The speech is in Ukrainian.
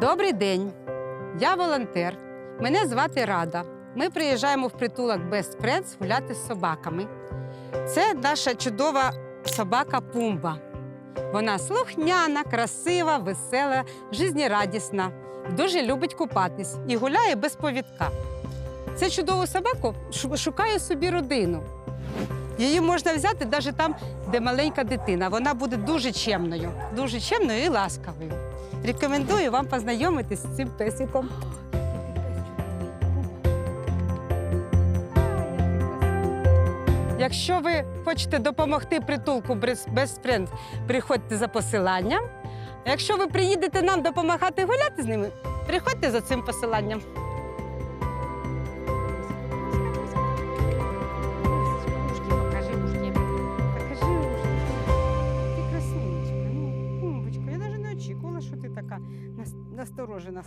Добрий день. Я волонтер. Мене звати Рада. Ми приїжджаємо в притулок Best Friends гуляти з собаками. Це наша чудова собака Пумба. Вона слухняна, красива, весела, жизнерадісна, дуже любить купатись і гуляє без повідка. Це чудову собаку шукає собі родину. Її можна взяти навіть там, де маленька дитина. Вона буде дуже чемною, дуже чемною і ласкавою. Рекомендую вам познайомитись з цим песиком. Якщо ви хочете допомогти притулку Best Friend, приходьте за посиланням. Якщо ви приїдете нам допомагати гуляти з ними, приходьте за цим посиланням. Така нас- насторожена.